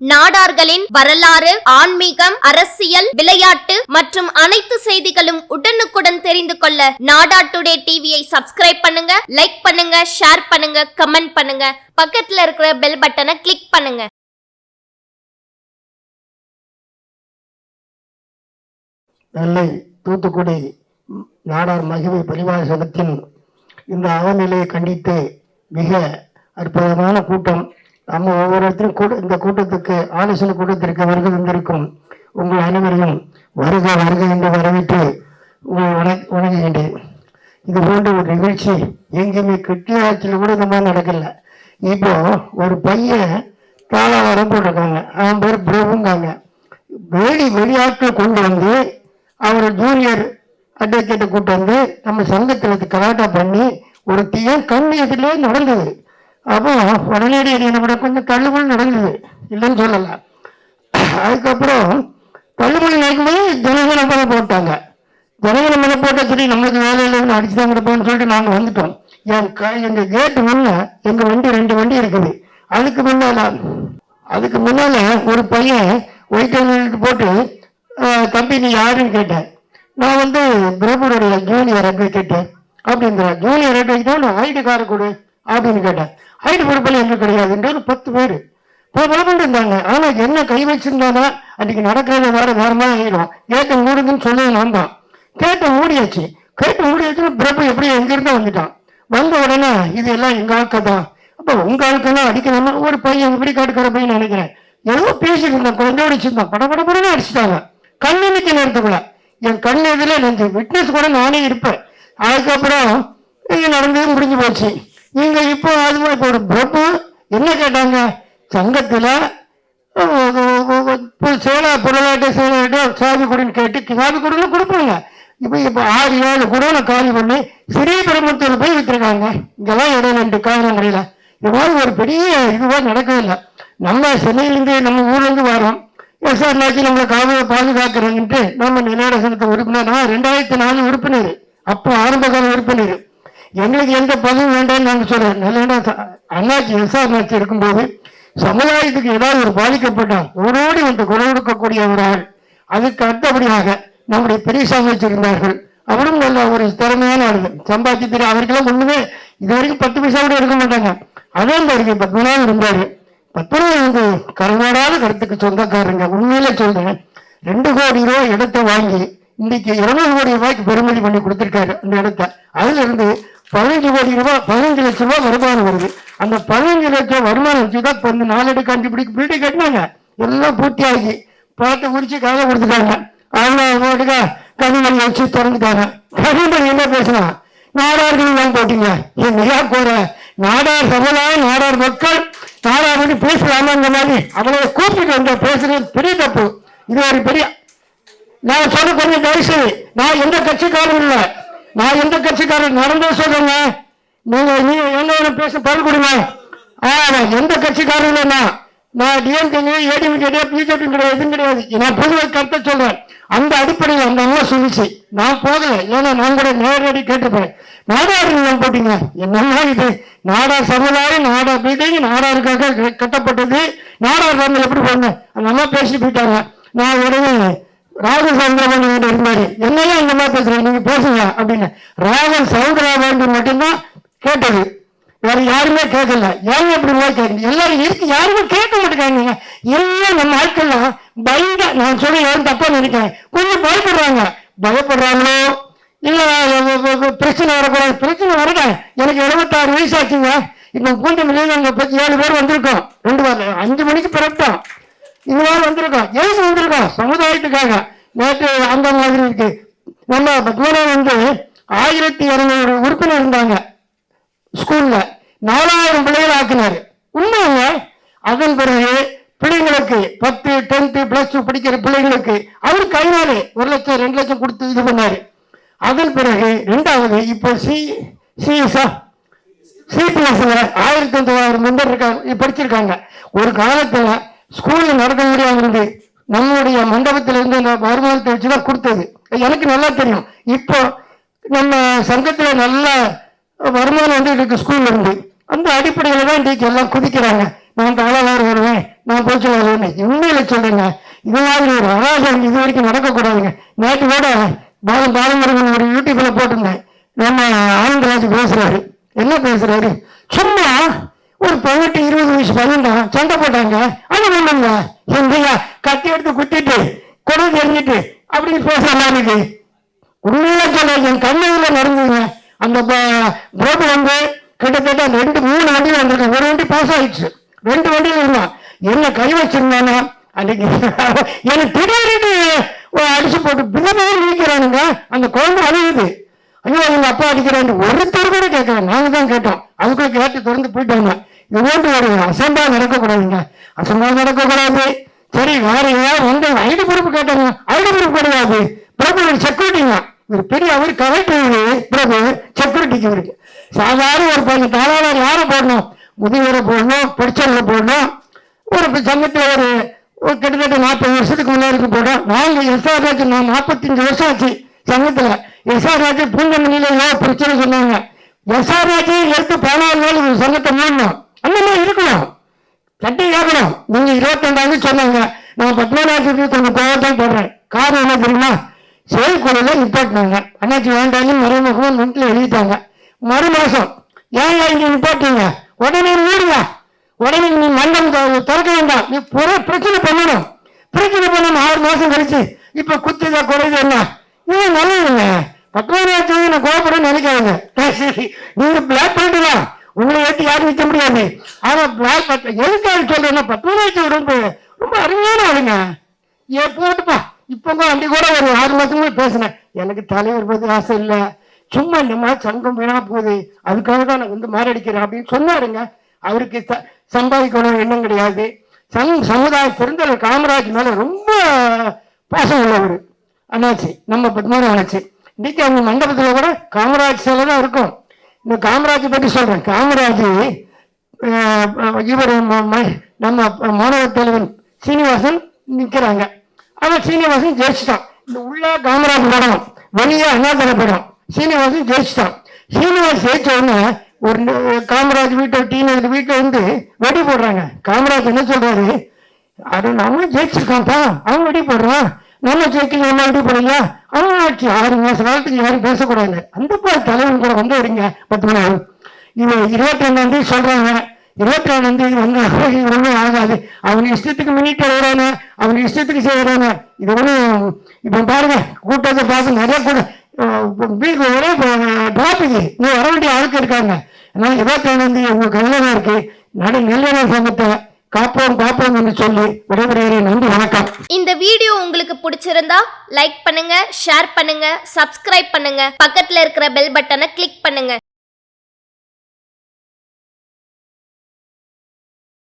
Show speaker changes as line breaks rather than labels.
நாடார்களின் வரலாறு ஆன்மீகம் அரசியல் விளையாட்டு மற்றும் அனைத்து செய்திகளும் உடனுக்குடன் தெரிந்து கொள்ள நாடா டுடே டிவியை சப்ஸ்கிரைப் பண்ணுங்க லைக் பண்ணுங்க ஷேர் பண்ணுங்க கமெண்ட் பண்ணுங்க. பக்கத்துல இருக்கிற பெல் பட்டனை கிளிக் பண்ணுங்க.
நெல்லை தூத்துக்குடி நாடார் மகிமை பரிவாசகத்தின் இந்த அவநிலையை கண்டித்து மிக அற்புதமான கூட்டம் நம்ம ஒவ்வொருத்தரும் கூட இந்த கூட்டத்துக்கு ஆலோசனை கூட்டத்திற்கு வருகை வந்திருக்கும் உங்கள் அனைவரையும் வருக வருக என்று வரவேற்று உங்களை வண- வணங்குகின்றேன். இது போன்ற ஒரு நிகழ்ச்சி எங்கேயுமே கிட்டிய ஆட்சியில் கூட இந்த மாதிரி நடக்கல. இப்போ ஒரு பையன் தாளாவரம் போட்டிருக்காங்க. அவன் பேர் பிரபுங்காங்க. வெளி வெளியாட்கள் கொண்டு வந்து அவர் ஜூனியர் அட்வொகேட்டை கூட்டு வந்து நம்ம சங்கத்தில் கலாட்டா பண்ணி ஒரு தீய கண் எதிரிலே நடந்தது. அப்போ உடனடி என்ன பண்ண கொஞ்சம் தள்ளுபடி நடந்தது இல்லைன்னு சொல்லலை. அதுக்கப்புறம் தள்ளுபடி நடக்கும்போது ஜனகன மேலே போட்டாங்க. ஜனகன மேலே போட்டால் சரி நம்மளுக்கு வேலை இல்லைன்னு அடிச்சு தான் கொடுப்போம்னு சொல்லிட்டு நாங்கள் வந்துட்டோம். என் க எங்கள் கேட்டு முன்ன எங்கள் வண்டி ரெண்டு வண்டி இருக்குது. அதுக்கு முன்னால் அதுக்கு முன்னால ஒரு பையன் ஒயிட் ஹெல்மெட் போட்டு தம்பி நீ யாருன்னு கேட்டேன். நான் வந்து பிரபுடைய ஜூனியர் அட்வொகேட் அப்படிங்கிற ஜூனியர் அட்வொகேட் ஐடி கார்டு கொடு அப்படின்னு கேட்டேன். ஹைட் பொறுப்பில் எங்கே கிடையாது ஒரு பத்து பேர் பிரபலம் இருந்தாங்க. ஆனால் என்ன கை வச்சிருந்தானா? அன்றைக்கி நடக்கிறது வேறு வேறமாக ஆகிடும். ஆயிடும் கேட்ட மூடுங்கன்னு சொல்லி நான் தான். கேட்ட மூடியாச்சு கேட்டு மூடியாச்சுன்னா பிரபு எப்படி எங்கிருந்து வந்துட்டான். வந்த உடனே இது எல்லாம் எங்கள் ஆட்கள் தான். அப்போ உங்கள் ஆட்கெல்லாம் அடிக்கணும்னா ஒரு பையன் இப்படி காட்டுக்கிற பையன் நினைக்கிறேன். ஏதோ பேசிட்டு இருந்தேன் குழந்தையோட வச்சிருந்தான். பட பட அடிச்சுட்டாங்க. கண்ணு நேரத்துக்குள்ள. என் கண் இதில் நெஞ்சு விட்னஸ் கூட நானே இருப்பேன். அதுக்கப்புறம் இது நடந்தது முடிஞ்சு போச்சு. நீங்க இப்போ அது மாதிரி பிரபு என்ன கேட்டாங்க? சங்கத்தில் இப்போ சேலா புடலாட்டு சேலாட்டு சாவி கொடுன்னு கேட்டு சாவி கொடுன்னு கொடுப்பாங்க. இப்போ இப்போ ஆறு ஏழு குடோனை காலி பண்ணி சிறிய பெருமத்தூர் போய் விற்றுருக்காங்க இங்கெல்லாம் இடம் ரெண்டு காரணங்களில் இது ஒரு பெரிய இதுவாக நடக்கவே இல்லை. நம்ம சென்னையிலேருந்து நம்ம ஊர்லேருந்து வரோம். எஸ்ஆர்லாச்சு நம்மளை காவலை பாதுகாக்கிறோங்கன்ட்டு நம்ம நிலையான உறுப்பினர். நான் ரெண்டாயிரத்தி நாலு உறுப்பினர். அப்போ ஆரம்ப அண்ணாச்சி இருக்கும்போது சமுதாயத்துக்கு ஏதாவது ஒரு பாதிக்கப்பட்டால் ஓடோடி வந்து குரல் கொடுக்கக்கூடிய ஒரு ஆள் அதுக்கு அடுத்தபடியாக நம்முடைய பெரியசாமி வச்சிருந்தார்கள் அவரும் நல்ல ஒரு திறமையான ஆளுது சம்பாதிச்சு தெரியும் அவருக்கெல்லாம் ஒண்ணுமே இது வரைக்கும் பத்து பைசா கூட எடுக்க மாட்டாங்க. அதே மாதிரி பத்மநாபம் இருந்தாரு. பத்மநாபம் வந்து கருவாடாத கருத்துக்கு சொந்தக்காரங்க. உண்மையில சொல்றேன். ரெண்டு கோடி ரூபாய் இடத்தை வாங்கி இன்னைக்கு இருநூறு கோடி ரூபாய்க்கு பெருமதி பண்ணி கொடுத்துருக்காரு அந்த இடத்த. அதுல இருந்து பதினஞ்சு கோடி ரூபாய் பதினஞ்சு லட்சம் ரூபாய் வருமானம் வருது. அந்த பதினஞ்சு லட்சம் வருமானம் வச்சு தான் இப்போ இந்த நாலு கண்டு பிடிக்க பில்டிங் கட்டினாங்க. எல்லாம் பூர்த்தி ஆகி பார்த்து குறிச்சு காலை கொடுத்துட்டாங்க. அவங்க போட்டுக்கா கனிமணி வச்சு திறந்துட்டாங்க. கனிமணி என்ன பேசலாம் நாடார்கள் எல்லாம் போட்டீங்க. என் மிகா கூற நாடார் சமுதாயம் நாடார் மக்கள் நாடார் வந்து பேசலாமாங்கிற மாதிரி அவங்கள கூப்பிட்டு வந்த பேசுறது பெரிய தப்பு. இது ஒரு பெரிய நான் சொல்ல கொஞ்சம் தயவுசு நான் எந்த கட்சிக்காரன் இல்லை. நான் எந்த கட்சிக்காரன் நடந்தே சொல்றேங்க. நீங்க நீங்க என்ன பேச பதில் கொடுங்க. ஆ எந்த கட்சிக்காரன் இல்லைண்ணா. நான் டிஎம்கே ஏடிஎம் கிடையாது பிஜேபி கிடையாது எதுவும் கிடையாது. நான் பொதுவாக கருத்தை சொல்றேன். அந்த அடிப்படையில் அந்த அம்மா சொல்லிச்சு. நான் போகல. ஏன்னா நான் கூட நேரடி கேட்டுப்பேன். நாடார் நீங்க போட்டீங்க. என்னன்னா இது? நாடார் சமுதாயம் நாடார் மீட்டிங் நாடாருக்காக கட்டப்பட்டது. நாடார் வந்து எப்படி பண்ண அந்த அம்மா பேசி போயிட்டாங்க. நான் உடனே ராகுல் சந்திரபாண்டி இருந்தாரு. என்னையும் அந்த மாதிரி பேசுறீங்க? நீங்க பேசுங்க அப்படின்னு. ராகுல் சந்திரபாண்டி மட்டும்தான் கேட்டது. வேற யாருமே கேட்கல. ஏன் இப்படி போய் கேட்கணும்? எல்லாரும் இருக்கு யாருமே கேட்க மாட்டேங்காங்க எல்லாம் நம்ம ஆட்கள்லாம் பயந்த நான் சொல்ல யாரும் தப்பா நினைக்கிறேன் கொஞ்சம் பயப்படுறாங்க. பயப்படுறாங்களோ? இல்லை பிரச்சனை வரக்கூடாது. பிரச்சனை வரல. எனக்கு எழுபத்தாறு வயசு ஆச்சுங்க. இப்போ பூண்டி மில்லியன் பத்து ஏழு பேர் வந்திருக்கோம். ரெண்டு வாரம் அஞ்சு மணிக்கு பிறப்பிட்டோம். இந்த மாதிரி வந்திருக்கோம். ஏசு வந்திருக்கோம்? சமுதாயத்துக்காக. நேற்று அந்த மாதிரி இருக்கு. நம்ம பத்மநாதன் வந்து ஆயிரத்தி இரநூறு உறுப்பினர் இருந்தாங்க. ஸ்கூல்ல நாலாயிரம் பிள்ளைகள் ஆக்கினாரு. உண்மைங்க அதன் பிறகு பிள்ளைங்களுக்கு பத்து டென்த்து பிளஸ் டூ படிக்கிற பிள்ளைங்களுக்கு அவர் கைனாலே ஒரு லட்சம் ரெண்டு லட்சம் கொடுத்து இது பண்ணார். அதன் பிறகு ரெண்டாவது இப்போ சி சிஎஸ்ஆ சிபிஎஸ்ல ஆயிரத்தி தொள்ளாயிரம் மெம்பர் இருக்காங்க படிச்சிருக்காங்க. ஒரு காலத்தில் ஸ்கூலில் நடக்க முடியாமல் இருந்து நம்மளுடைய மண்டபத்திலிருந்து இந்த வருமானத்தை வச்சு தான் கொடுத்தது. எனக்கு நல்லா தெரியும். இப்போ நம்ம சங்கத்தில் நல்லா வருமானம் வந்து இருக்கு ஸ்கூல் இருந்து. அந்த அடிப்படையில் தான் இன்றைக்கு எல்லாம் குதிக்கிறாங்க. நான் தாளாளர் வருவேன் நான் போச்சு வருவேன். உண்மையில சொல்றேங்க இது மாதிரி ஒரு அராசம் இது வரைக்கும் நடக்கக்கூடாதுங்க. நேற்று கூட பாலம் பாலமுருகன் ஒரு யூடியூப்ல போட்டிருந்தேன். நம்ம ஆனந்தராஜ் பேசுறாரு. என்ன பேசுறாரு? சும்மா ஒரு பதினெட்டு இருபது வயசு பையன் தான். சண்டை போட்டாங்க. அது ஒண்ணுங்க. எங்கய்யா கத்தி எடுத்து குத்திட்டு குடல் தெரிஞ்சிட்டு அப்படின்னு பேசலாம் இருக்கு. உண்மையில சொல்றேன் என் கண்ணுல நடந்ததுங்க அந்த ரோடு வந்து கிட்டத்தட்ட ரெண்டு மூணு வண்டி வந்திருக்கு. ஒரு வண்டி பாஸ் ஆயிடுச்சு. ரெண்டு வண்டியில் இருந்தான் என்ன கை வச்சிருந்தானா அன்னைக்கு எனக்கு திடீர்னு அடிச்சு போட்டு பின்னமே நிற்கிறானுங்க அந்த குழந்தை அழுகுது. ஐயோ எங்க அப்பா அடிக்கிறான்னு ஒருத்தர் கூட கேட்கல. நாங்க தான் கேட்டோம். அதுக்குள்ள கேட்டு திறந்து போயிட்டாங்க இது ஓட்டு ஒரு அசம்பா நடக்கக்கூடாதுங்க. அசம்பா நடக்கக்கூடாது. சரி வேற ஏதாவது வந்து ஐடி பொறுப்பு கேட்டாங்க ஐடி பொறுப்பு கிடையாது. பிறப்பு செக்யூரிட்டிங்க ஒரு பெரிய அவர் கலெக்டர் பிரபு செக்யூரிட்டிக்கு இருக்கு. சாதாரண ஒரு பையன் தாராளம் யாரை போடணும்? முதியோரை போடணும் படிச்சவரை போடணும். ஒரு சங்கத்தில் ஒரு ஒரு கிட்டத்தட்ட நாற்பது வருஷத்துக்கு முன்னாடி போட்டோம் எஸ்ஆர் எஸ்ஆர்ராஜ் நான் நாற்பத்தஞ்சு வருஷம் ஆச்சு சங்கத்துல. எஸ்ஆர்ராஜ் பூந்தமல்லியில ஏதோ பிரச்சனை சொன்னாங்க. எஸ்ஆர்ராஜ் எடுத்து பதினாலு நாள் ஒரு சங்கத்தை மூடணும். அந்த மாதிரி இருக்கணும். கட்டி கேட்கணும் நீங்கள் இருபத்தெண்டாவது சொன்னாங்க. நான் பத்மநாபத்துக்கு கொஞ்சம் கோவத்தான் போடுறேன் காரணம் என்ன தெரியுமா? செயற்குழுல நிப்பாட்டினாங்க. அண்ணாச்சி வேண்டாம்னு மறைமுகமா நோட்டில் எழுதிட்டாங்க. மறு மாதம் ஏன் இங்கே நிப்பாட்டிங்க? உடனே மூடுங்க உடனே நீ மண்டம் திறக்க வேண்டாம். நீ புற பிரச்சனை பண்ணணும். பிரச்சனை பண்ணணும் ஆறு மாதம் கழிச்சு இப்போ குத்துதா குறையுது என்ன? இது நல்லதுங்க ஆச்சு நான் கோபப்பட நினைக்காதுங்க. சரி நீங்க பிளாக் பண்ணிடலாம் உங்களை ஏற்றி யாரும் நிற்க முடியாது. ஆனால் பிளாக் பத்த எதுக்காக சொல்கிறேன்னா பத்மநாபத்து ரொம்ப ரொம்ப அருமையான ஆளுங்க. ஏ போட்டுப்பா. இப்போ தான் அன்றைக்கு கூட ஒரு ஆறு மாதமே பேசினேன். எனக்கு தலைவர் பற்றி ஆசை இல்லை. சும்மா நம்ம சங்கம் வீணா போகுது. அதுக்காக தான் நான் வந்து மாரடிக்கிறேன் அப்படின்னு சொன்னாருங்க. அவருக்கு ச- சம்பாதிக்கணும் எண்ணம் கிடையாது. சங் சமுதாய பெருந்தலைவர் காமராஜ் மேலே ரொம்ப பாசம் உள்ளவர். அண்ணாச்சி நம்ம பத்மநாப அண்ணாச்சி. இன்னைக்கு அவங்க மண்டபத்தில் கூட காமராஜ் சிலை தான் இருக்கும். இந்த காமராஜ் பற்றி சொல்கிறேன் காமராஜ் இவர் நம்ம மாணவர் தலைவன் சீனிவாசன் நிற்கிறாங்க அவன் சீனிவாசன் ஜெயிச்சிட்டான். இந்த உள்ள காமராஜ் படம் வெளியே அண்ணாதர படம் சீனிவாசன் ஜெயிச்சிட்டான். சீனிவாசன் ஜெயிச்ச உடனே ஒரு காமராஜ் வீட்டை டீனேஜ் வீட்டை வந்து வெடி போடுறாங்க. காமராஜ் என்ன சொல்றாரு? அது நம்ம ஜெயிச்சிருக்கான்ப்பா அவன் வெடி போடுறான். நம்ம ஜெயிக்கல நம்ம வெடி போடல அவன் ஆச்சு ஆறு மாச காலத்துக்கு யாரும் பேசக்கூடாது. அந்த மாதிரி தலைவன் கூட வந்து வரீங்க பத்மநாபன் இவன் இருபத்தி ரெண்டாம் தேதி சொல்றாங்க. இருபத்தி ரெண்டாம் தேதி வந்து இது ஒன்றும் ஆகாது. அவன் இஷ்டத்துக்கு மினிட் எழுதுறானு அவன் இஷ்டத்துக்கு செய்கிறானே இது ஒன்றும் இப்போ பாருங்க கூட்டத்தை பார்த்து நிறைய கூட வீட்டுக்கு ஒரே டிராப் நீ வர வேண்டிய ஆளுக்கு இருக்காங்க. ஆனால் இருபத்தி ரெண்டாம் தேதி உங்கள் கல்யாணம் இருக்கு. நடு நெல்லியர் சங்கத்தை காப்போம் காப்போம் என்று சொல்லி விடைபெறுகிறேன். நன்றி வணக்கம்.
இந்த வீடியோ உங்களுக்கு பிடிச்சிருந்தா லைக் பண்ணுங்க ஷேர் பண்ணுங்க சப்ஸ்கிரைப் பண்ணுங்க. பக்கத்துல இருக்கிற பெல் பட்டனை கிளிக் பண்ணுங்க.